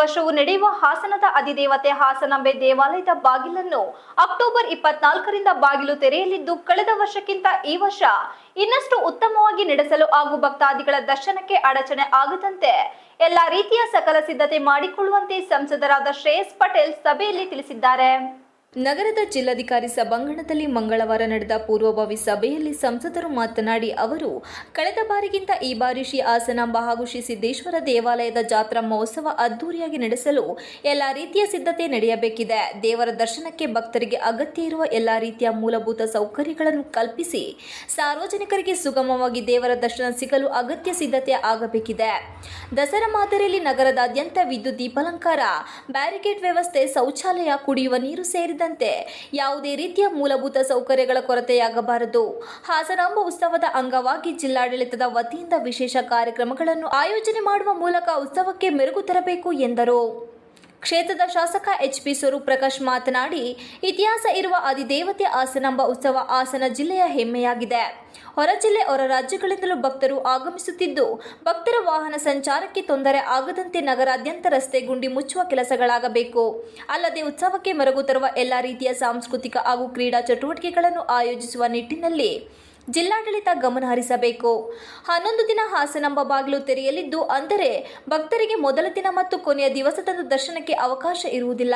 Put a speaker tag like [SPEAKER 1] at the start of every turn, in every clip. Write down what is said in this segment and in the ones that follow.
[SPEAKER 1] ವರ್ಷವೂ ನಡೆಯುವ ಹಾಸನದ ಅಧಿದೇವತೆ ಹಾಸನಾಂಬೆ ದೇವಾಲಯದ ಬಾಗಿಲನ್ನು ಅಕ್ಟೋಬರ್ ಇಪ್ಪತ್ನಾಲ್ಕರಿಂದ ಬಾಗಿಲು ತೆರೆಯಲಿದ್ದು ಕಳೆದ ವರ್ಷಕ್ಕಿಂತ ಈ ವರ್ಷ ಇನ್ನಷ್ಟು ಉತ್ತಮವಾಗಿ ನಡೆಸಲು ಹಾಗೂ ಭಕ್ತಾದಿಗಳ ದರ್ಶನಕ್ಕೆ ಅಡಚಣೆ ಆಗದಂತೆ ಎಲ್ಲಾ ರೀತಿಯ ಸಕಲ ಸಿದ್ಧತೆ ಮಾಡಿಕೊಳ್ಳುವಂತೆ ಸಂಸದರಾದ ಶ್ರೇಯಸ್ ಪಟೇಲ್ ಸಭೆಯಲ್ಲಿ ತಿಳಿಸಿದ್ದಾರೆ. ನಗರದ ಜಿಲ್ಲಾಧಿಕಾರಿ ಸಭಾಂಗಣದಲ್ಲಿ ಮಂಗಳವಾರ ನಡೆದ ಪೂರ್ವಭಾವಿ ಸಭೆಯಲ್ಲಿ ಸಂಸದರು ಮಾತನಾಡಿ ಅವರು, ಕಳೆದ ಬಾರಿಗಿಂತ ಈ ಬಾರಿ ಶ್ರೀ ಹಾಸನಾಂಬ ಹಾಗೂ ಶ್ರೀ ಸಿದ್ದೇಶ್ವರ ದೇವಾಲಯದ ಜಾತ್ರಾ ಮಹೋತ್ಸವ ಅದ್ದೂರಿಯಾಗಿ ನಡೆಸಲು ಎಲ್ಲ ರೀತಿಯ ಸಿದ್ಧತೆ ನಡೆಯಬೇಕಿದೆ. ದೇವರ ದರ್ಶನಕ್ಕೆ ಭಕ್ತರಿಗೆ ಅಗತ್ಯ ಇರುವ ಎಲ್ಲ ರೀತಿಯ ಮೂಲಭೂತ ಸೌಕರ್ಯಗಳನ್ನು ಕಲ್ಪಿಸಿ ಸಾರ್ವಜನಿಕರಿಗೆ ಸುಗಮವಾಗಿ ದೇವರ ದರ್ಶನ ಸಿಗಲು ಅಗತ್ಯ ಸಿದ್ಧತೆ ಆಗಬೇಕಿದೆ. ದಸರಾ ಮಾದರಿಯಲ್ಲಿ ನಗರದಾದ್ಯಂತ ವಿದ್ಯುತ್ ದೀಪಾಲಂಕಾರ, ಬ್ಯಾರಿಕೇಡ್ ವ್ಯವಸ್ಥೆ, ಶೌಚಾಲಯ ಕುಡಿಯುವ ನೀರು ಸೇರಿದಂತೆ ಯಾವುದೇ ರೀತಿಯ ಮೂಲಭೂತ ಸೌಕರ್ಯಗಳ ಕೊರತೆಯಾಗಬಾರದು. ಹಾಸನಾಂಬ ಉತ್ಸವದ ಅಂಗವಾಗಿ ಜಿಲ್ಲಾಡಳಿತದ ವತಿಯಿಂದ ವಿಶೇಷ ಕಾರ್ಯಕ್ರಮಗಳನ್ನು ಆಯೋಜನೆ ಮಾಡುವ ಮೂಲಕ ಉತ್ಸವಕ್ಕೆ ಮೆರುಗು ತರಬೇಕು ಎಂದರು. ಕ್ಷೇತ್ರದ ಶಾಸಕ ಎಚ್ ಪಿ ಸ್ವರೂಪ್ ಪ್ರಕಾಶ್ ಮಾತನಾಡಿ, ಇತಿಹಾಸ ಇರುವ ಅಧಿದೇವತೆ ಹಾಸನಾಂಬ ಉತ್ಸವ ಹಾಸನ ಜಿಲ್ಲೆಯ ಹೆಮ್ಮೆಯಾಗಿದೆ. ಹೊರ ಜಿಲ್ಲೆ, ಹೊರ ರಾಜ್ಯಗಳಿಂದಲೂ ಭಕ್ತರು ಆಗಮಿಸುತ್ತಿದ್ದು, ಭಕ್ತರ ವಾಹನ ಸಂಚಾರಕ್ಕೆ ತೊಂದರೆ ಆಗದಂತೆ ನಗರಾದ್ಯಂತ ರಸ್ತೆ ಗುಂಡಿ ಮುಚ್ಚುವ ಕೆಲಸಗಳಾಗಬೇಕು. ಅಲ್ಲದೆ ಉತ್ಸವಕ್ಕೆ ಮರಗು ತರುವ ಎಲ್ಲ ರೀತಿಯ ಸಾಂಸ್ಕೃತಿಕ ಹಾಗೂ ಕ್ರೀಡಾ ಚಟುವಟಿಕೆಗಳನ್ನು ಆಯೋಜಿಸುವ ನಿಟ್ಟಿನಲ್ಲಿ ಜಿಲ್ಲಾಡಳಿತ ಗಮನ ಹರಿಸಬೇಕು. ಹನ್ನೊಂದು ದಿನ ಹಾಸನಾಂಬ ಬಾಗಿಲು ತೆರೆಯಲಿದ್ದು, ಅಂದರೆ ಭಕ್ತರಿಗೆ ಮೊದಲ ದಿನ ಮತ್ತು ಕೊನೆಯ ದಿವಸದಂದು ದರ್ಶನಕ್ಕೆ ಅವಕಾಶ ಇರುವುದಿಲ್ಲ.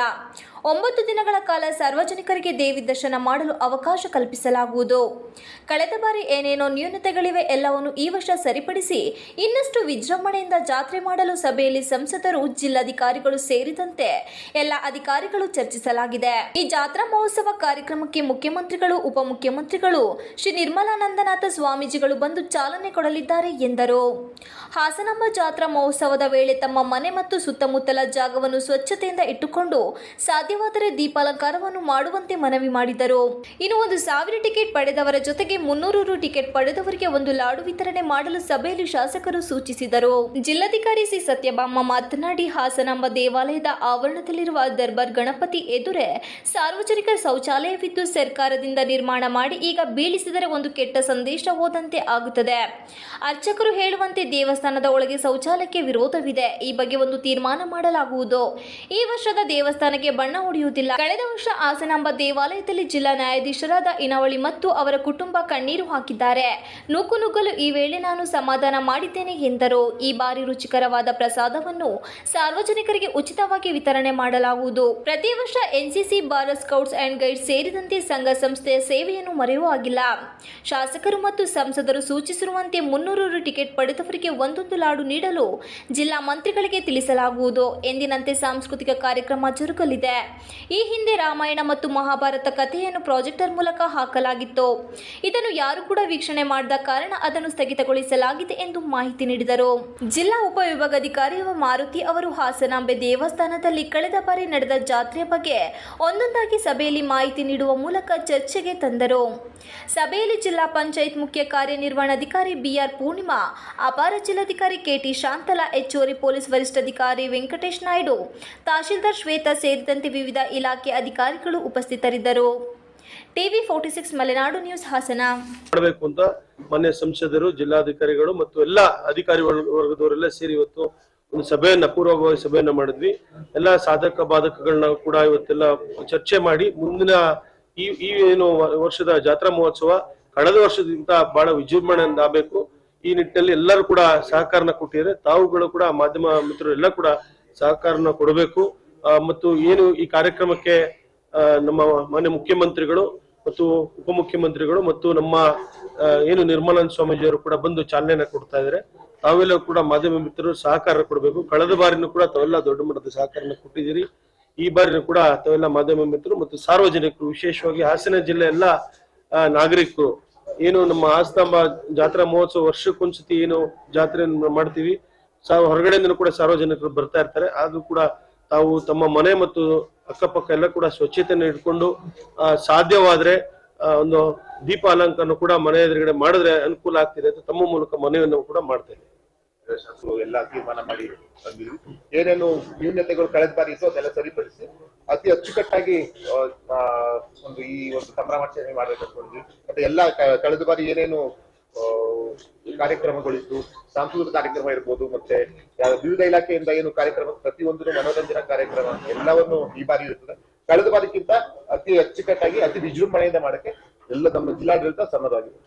[SPEAKER 1] ಒಂಬತ್ತು ದಿನಗಳ ಕಾಲ ಸಾರ್ವಜನಿಕರಿಗೆ ದೇವಿ ದರ್ಶನ ಮಾಡಲು ಅವಕಾಶ ಕಲ್ಪಿಸಲಾಗುವುದು. ಕಳೆದ ಬಾರಿ ಏನೇನೋ ನ್ಯೂನತೆಗಳಿವೆ ಎಲ್ಲವನ್ನು ಈ ವರ್ಷ ಸರಿಪಡಿಸಿ ಇನ್ನಷ್ಟು ವಿಜೃಂಭಣೆಯಿಂದ ಜಾತ್ರೆ ಮಾಡಲು ಸಭೆಯಲ್ಲಿ ಸಂಸದರು, ಜಿಲ್ಲಾಧಿಕಾರಿಗಳು ಸೇರಿದಂತೆ ಎಲ್ಲ ಅಧಿಕಾರಿಗಳು ಚರ್ಚಿಸಲಾಗಿದೆ. ಈ ಜಾತ್ರಾ ಮಹೋತ್ಸವ ಕಾರ್ಯಕ್ರಮಕ್ಕೆ ಮುಖ್ಯಮಂತ್ರಿಗಳು, ಉಪಮುಖ್ಯಮಂತ್ರಿಗಳು, ಶ್ರೀ ನಿರ್ಮಲಾನಂದನಾಥ ಸ್ವಾಮೀಜಿಗಳು ಬಂದು ಚಾಲನೆ ಕೊಡಲಿದ್ದಾರೆ ಎಂದರು. ಹಾಸನಾಂಬ ಜಾತ್ರಾ ಮಹೋತ್ಸವದ ವೇಳೆ ತಮ್ಮ ಮನೆ ಮತ್ತು ಸುತ್ತಮುತ್ತಲ ಜಾಗವನ್ನು ಸ್ವಚ್ಛತೆಯಿಂದ ಇಟ್ಟುಕೊಂಡು ಸಾಧ್ಯವಾದರೆ ದೀಪಾಲಂಕಾರವನ್ನು ಮಾಡುವಂತೆ ಮನವಿ ಮಾಡಿದರು. ಇನ್ನು ಒಂದು ಸಾವಿರ ಟಿಕೆಟ್ ಪಡೆದವರ ಜೊತೆಗೆ ಮುನ್ನೂರು ರು ಟಿಕೆಟ್ ಪಡೆದವರಿಗೆ ಒಂದು ಲಾಡು ವಿತರಣೆ ಮಾಡಲು ಸಭೆಯಲ್ಲಿ ಶಾಸಕರು ಸೂಚಿಸಿದರು. ಜಿಲ್ಲಾಧಿಕಾರಿ ಸಿ. ಸತ್ಯಭಾಮ ಮಾತನಾಡಿ, ಹಾಸನಾಂಬ ದೇವಾಲಯದ ಆವರಣದಲ್ಲಿರುವ ದರ್ಬಾರ್ ಗಣಪತಿ ಎದುರೇ ಸಾರ್ವಜನಿಕ ಶೌಚಾಲಯವಿದ್ದು ಸರ್ಕಾರದಿಂದ ನಿರ್ಮಾಣ ಮಾಡಿ ಈಗ ಬೀಳಿಸಿದರೆ ಒಂದು ಕೆಟ್ಟ ಸಂದೇಶ ಹೋದಂತೆ ಆಗುತ್ತದೆ. ಅರ್ಚಕರು ಹೇಳುವಂತೆ ದೇವಸ್ಥಾನದ ಒಳಗೆ ಶೌಚಾಲಯಕ್ಕೆ ವಿರೋಧವಿದೆ. ಈ ಬಗ್ಗೆ ಒಂದು ತೀರ್ಮಾನ ಮಾಡಲಾಗುವುದು. ಈ ವರ್ಷದ ದೇವಸ್ಥಾನಕ್ಕೆ ಬಣ್ಣ ಹೊಡೆಯುವುದಿಲ್ಲ. ಕಳೆದ ವರ್ಷ ಹಾಸನಾಂಬ ದೇವಾಲಯದಲ್ಲಿ ಜಿಲ್ಲಾ ನ್ಯಾಯಾಧೀಶರಾದ ಇನವಳಿ ಮತ್ತು ಅವರ ಕುಟುಂಬ ಕಣ್ಣೀರು ಹಾಕಿದ್ದಾರೆ. ನೂಕು ನುಗ್ಗಲು ಈ ವೇಳೆ ನಾನು ಸಮಾಧಾನ ಮಾಡಿದ್ದೇನೆ ಎಂದರು. ಈ ಬಾರಿ ರುಚಿಕರವಾದ ಪ್ರಸಾದವನ್ನು ಸಾರ್ವಜನಿಕರಿಗೆ ಉಚಿತವಾಗಿ ವಿತರಣೆ ಮಾಡಲಾಗುವುದು. ಪ್ರತಿ ವರ್ಷ ಎನ್ಸಿಸಿ ಬಾರಸ್ ಸ್ಕೌಟ್ಸ್ ಅಂಡ್ ಗೈಡ್ಸ್ ಸೇರಿದಂತೆ ಸಂಘ ಸಂಸ್ಥೆಯ ಸೇವೆಯನ್ನು ಮರೆಯುವ ಆಗಿಲ್ಲ. ಶಾಸಕರು ಮತ್ತು ಸಂಸದರು ಸೂಚಿಸಿರುವಂತೆ ಮುನ್ನೂರು ಟಿಕೆಟ್ ಪಡೆದವರಿಗೆ ಒಂದೊಂದು ಲಾಡು ನೀಡಲು ಜಿಲ್ಲಾ ಮಂತ್ರಿಗಳಿಗೆ ತಿಳಿಸಲಾಗುವುದು. ಎಂದಿನಂತೆ ಸಾಂಸ್ಕೃತಿಕ ಕಾರ್ಯಕ್ರಮ ಜರುಗಲಿದೆ. ಈ ಹಿಂದೆ ರಾಮಾಯಣ ಮತ್ತು ಮಹಾಭಾರತ ಕಥೆಯನ್ನು ಪ್ರಾಜೆಕ್ಟರ್ ಮೂಲಕ ಹಾಕಲಾಗಿತ್ತು. ಇದನ್ನು ಯಾರು ಕೂಡ ವೀಕ್ಷಣೆ ಮಾಡದ ಕಾರಣ ಅದನ್ನು ಸ್ಥಗಿತಗೊಳಿಸಲಾಗಿದೆ ಎಂದು ಮಾಹಿತಿ ನೀಡಿದರು. ಜಿಲ್ಲಾ ಉಪವಿಭಾಗಾಧಿಕಾರಿ ಮಾರುತಿ ಅವರು ಹಾಸನಾಂಬೆ ದೇವಸ್ಥಾನದಲ್ಲಿ ಕಳೆದ ಬಾರಿ ನಡೆದ ಜಾತ್ರೆಯ ಬಗ್ಗೆ ಒಂದೊಂದಾಗಿ ಸಭೆಯಲ್ಲಿ ಮಾಹಿತಿ ನೀಡುವ ಮೂಲಕ ಚರ್ಚೆಗೆ ತಂದರು. ಸಭೆಯಲ್ಲಿ ಜಿಲ್ಲಾ ಪಂಚಾಯತ್ ಮುಖ್ಯ ಕಾರ್ಯನಿರ್ವಹಣಾಧಿಕಾರಿ ಬಿಆರ್ ಪೂರ್ಣಿಮಾ, ಅಪಾರ ಜಿಲ್ಲಾಧಿಕಾರಿ ಕೆಟಿ ಶಾಂತಲಾ, ಹೆಚ್ಚುವರಿ ಪೊಲೀಸ್ ವರಿಷ್ಠಾಧಿಕಾರಿ ವೆಂಕಟೇಶ್ ನಾಯ್ಡು, ತಹಶೀಲ್ದಾರ್ ಶ್ವೇತಾ ಸೇರಿದಂತೆ ವಿವಿಧ ಇಲಾಖೆ ಅಧಿಕಾರಿಗಳು ಉಪಸ್ಥಿತರಿದ್ದರು. TV forty six Malenadu news Hassan.
[SPEAKER 2] ಮಾಡಬೇಕು ಅಂತ ಮಾನ್ಯ ಸಂಸದರು, ಜಿಲ್ಲಾಧಿಕಾರಿಗಳು ಮತ್ತು ಎಲ್ಲ ಅಧಿಕಾರಿ ವರ್ಗ- ವರ್ಗದವರೆಲ್ಲ ಸೇರಿ ಇವತ್ತು ಒಂದು ಸಭೆಯನ್ನ, ಪೂರ್ವಭಾವಿ ಸಭೆಯನ್ನ ಮಾಡಿದ್ವಿ. ಎಲ್ಲ ಸಾಧಕ ಬಾಧಕಗಳನ್ನ ಕೂಡ ಇವತ್ತೆಲ್ಲ ಚರ್ಚೆ ಮಾಡಿ ಮುಂದಿನ ಈ ಈ ಏನು ವರ್ಷದ ಜಾತ್ರಾ ಮಹೋತ್ಸವ ಕಳೆದ ವರ್ಷದಿಂದ ಬಹಳ ವಿಜೃಂಭಣೆಯಿಂದ ಆಗಬೇಕು. ಈ ನಿಟ್ಟಿನಲ್ಲಿ ಎಲ್ಲರೂ ಕೂಡ ಸಹಕಾರನ ಕೊಟ್ಟಿದ್ದಾರೆ. ತಾವುಗಳು ಕೂಡ, ಮಾಧ್ಯಮ ಮಿತ್ರರು ಎಲ್ಲ ಕೂಡ ಸಹಕಾರನ ಕೊಡಬೇಕು. ಮತ್ತು ಏನು ಈ ಕಾರ್ಯಕ್ರಮಕ್ಕೆ ನಮ್ಮ ಮಾನ್ಯ ಮುಖ್ಯಮಂತ್ರಿಗಳು ಮತ್ತು ಉಪಮುಖ್ಯಮಂತ್ರಿಗಳು ಮತ್ತು ನಮ್ಮ ಏನು ನಿರ್ಮಲಾನಂದ ಸ್ವಾಮೀಜಿಯವರು ಕೂಡ ಬಂದು ಚಾಲನೆಯನ್ನ ಕೊಡ್ತಾ ಇದ್ದಾರೆ. ತಾವೆಲ್ಲ ಕೂಡ ಮಾಧ್ಯಮ ಮಿತ್ರರು ಸಹಕಾರ ಕೊಡಬೇಕು. ಕಳೆದ ಬಾರಿನೂ ಕೂಡ ತಾವೆಲ್ಲ ದೊಡ್ಡ ಮಟ್ಟದ ಸಹಕಾರನ ಕೊಟ್ಟಿದ್ದೀರಿ. ಈ ಬಾರಿನೂ ಕೂಡ ತಾವೆಲ್ಲ ಮಾಧ್ಯಮ ಮಿತ್ರರು ಮತ್ತು ಸಾರ್ವಜನಿಕರು, ವಿಶೇಷವಾಗಿ ಹಾಸನ ಜಿಲ್ಲೆ ಎಲ್ಲ ನಾಗರಿಕರು, ಏನು ನಮ್ಮ ಆಸ್ತಂಬ ಜಾತ್ರಾ ಮಹೋತ್ಸವ ವರ್ಷಕ್ಕೊಂದ್ಸತಿ ಏನು ಜಾತ್ರೆಯನ್ನು ಮಾಡ್ತೀವಿ. ಹೊರಗಡೆಯಿಂದ ಕೂಡ ಸಾರ್ವಜನಿಕರು ಬರ್ತಾ ಇರ್ತಾರೆ. ಆದ್ರೂ ಕೂಡ ತಾವು ತಮ್ಮ ಮನೆ ಮತ್ತು ಅಕ್ಕಪಕ್ಕ ಎಲ್ಲ ಕೂಡ ಸ್ವಚ್ಛತೆಯನ್ನು ಇಟ್ಕೊಂಡು ಸಾಧ್ಯವಾದ್ರೆ ಒಂದು ದೀಪ ಅಲಂಕರಣ ಕೂಡ ಮನೆ ಎದುರುಗಡೆ ಮಾಡಿದ್ರೆ ಅನುಕೂಲ ಆಗ್ತಿದೆ ಅಂತ ತಮ್ಮ ಮೂಲಕ ಮನೆಯನ್ನು ಕೂಡ ಮಾಡ್ತೇನೆ
[SPEAKER 3] ಎಲ್ಲ ತೀರ್ಮಾನ ಮಾಡಿ ಏನೇನು ನ್ಯೂನ್ಯತೆಗಳು ಕಳೆದ ಬಾರಿ ಇತ್ತು ಅದೆಲ್ಲ ಸರಿಪಡಿಸಿ, ಅತಿ ಅಚ್ಚುಕಟ್ಟಾಗಿ ಒಂದು ಈ ಒಂದು ಸಂಭ್ರಮಾಚರಣೆ ಮಾಡ್ಬೇಕು ಮತ್ತೆ ಎಲ್ಲ ಕಳೆದ ಬಾರಿ ಏನೇನು ಆ, ಕಾರ್ಯಕ್ರಮಗಳಿದ್ದು ಸಾಂಸ್ಕೃತಿಕ ಕಾರ್ಯಕ್ರಮ ಇರ್ಬೋದು ಮತ್ತೆ ವಿವಿಧ ಇಲಾಖೆಯಿಂದ ಏನು ಕಾರ್ಯಕ್ರಮ ಪ್ರತಿಯೊಂದು ಮನೋರಂಜನಾ ಕಾರ್ಯಕ್ರಮ ಎಲ್ಲವನ್ನು ಈ ಬಾರಿ ಇರ್ತದೆ. ಕಳೆದ ಬಾರಿಗಿಂತ ಅತಿ ಅಚ್ಚುಕಟ್ಟಾಗಿ ಅತಿ ವಿಜೃಂಭಣೆಯಿಂದ ಮಾಡಕ್ಕೆ ಎಲ್ಲ ನಮ್ಮ ಜಿಲ್ಲಾಡಳಿತ ಸನ್ನದ್ಧವಾಗಿದೆ.